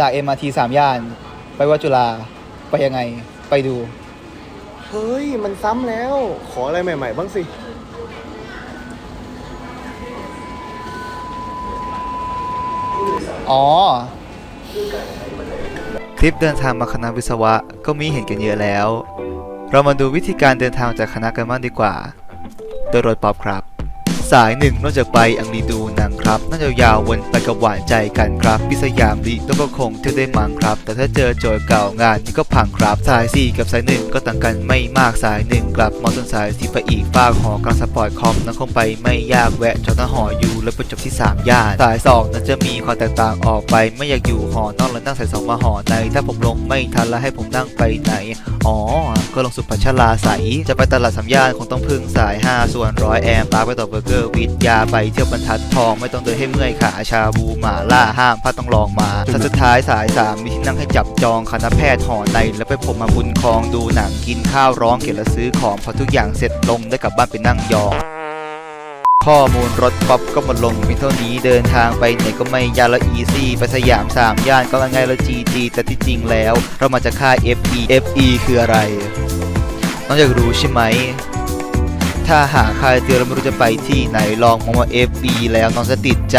จาก MRT สามย่าน ไปวัดจุฬาไปยังไงไปดู เฮ้ย มันซ้ำแล้ว ขออะไรใหม่ ๆ บ้างสิ อ๋อ คลิปเดินทางมาคณะวิศวะก็มีเห็นกันเยอะแล้ว เรามาดูวิธีการเดินทางจากคณะกันบ้างดีกว่า โดยรถป๊อปครับ สายหนึ่งนอกจากไปอังรีดูนังครับน่าจะยาววนไปกับหวานใจกันครับพิสยามดีแล้วก็คงเที่ยวได้มั้งครับ แต่ถ้าเจอโจทย์เก่างานนี้ก็พังครับสาย4กับสาย1ก็ต่างกันไม่มากสาย1กลับมอส่วนสายที่ไปอีกฝากหอกลางสปอร์ตคอมนั้นคงไปไม่ยากแวะจอดหน้าหออยู่แล้วไปจบที่3ย่านสาย2นั้นจะมีความแตกต่างออกไปไม่อยากอยู่หอนอกแล้วนั่งสาย2มาหอใน ถ้าผมลงไม่ทันแล้วให้ผมนั่งไปไหนอ๋อก็ลงสุพัชราใสยจะไปตลาดสามย่านคงต้องพึ่งสาย5ส่วนร้อยแอมปาร์คไปต่อเบอร์เกอร์วิทยาไปเที่ยวบรรทัดทองไม่ต้องเดินให้เมื่อยขาชาบูหมาล่าห้ามพลาดต้องลองมาสุดท้ายสาย3มีที่นั่งให้จับจองคณะแพทย์หอในแล้วไปผมมาบุญคลองดูหนังกินข้าวร้องเขียนและซื้อของพอทุกอย่างเสร็จลงได้กลับบ้านไปนั่งยองข้อมูลรถป๊อปก็หมดลงเพีเท่านี้เดินทางไปไหนก็ไม่ยาละอีซี่ ไปสยามสามย่านก็ง่ายละจีจีแต่ที่จริงแล้ว เรามาจากค่าย FE FE คืออะไรน้องอยากรู้ใช่ไหม ถ้าหาค่ายติวแล้วไม่รู้จะไปที่ไหนลองมองว่า FE แล้วน้องจะติดใจ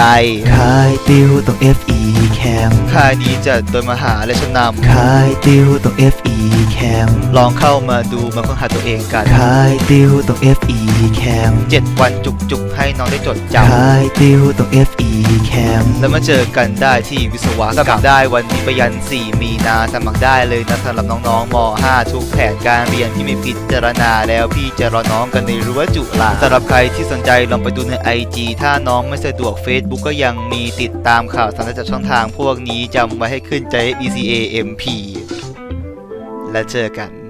ค่ายติวต้อง FE แคมค่ายนี้จัดโดยมหาและชนำค่ายติวต้อง FE แคมลองเข้ามาดูมาค้นหาตัวเองกันค่ายติวต้อง FE แคม7วันจุกๆ ให้น้องได้จดจำค่ายติวต้อง FE แคมแล้วมาเจอกันได้ที่วิศวกรรมได้วันนี้ไปยัน 4 มีนาสมัครได้เลยนะสำหรับน้องๆม .5 ทุกแผนการเรียนที่มีพิจารณาแล้วพี่จะรอน้องกันในรั้วจุฬาสำหรับใครที่สนใจลองไปดูใน IG ถ้าน้องไม่สะดวก Facebook ก็ยังมีติดตามข่าวสารจากช่องทางพวกนี้จำไว้ให้ขึ้นใจ ECA MP และเจอกัน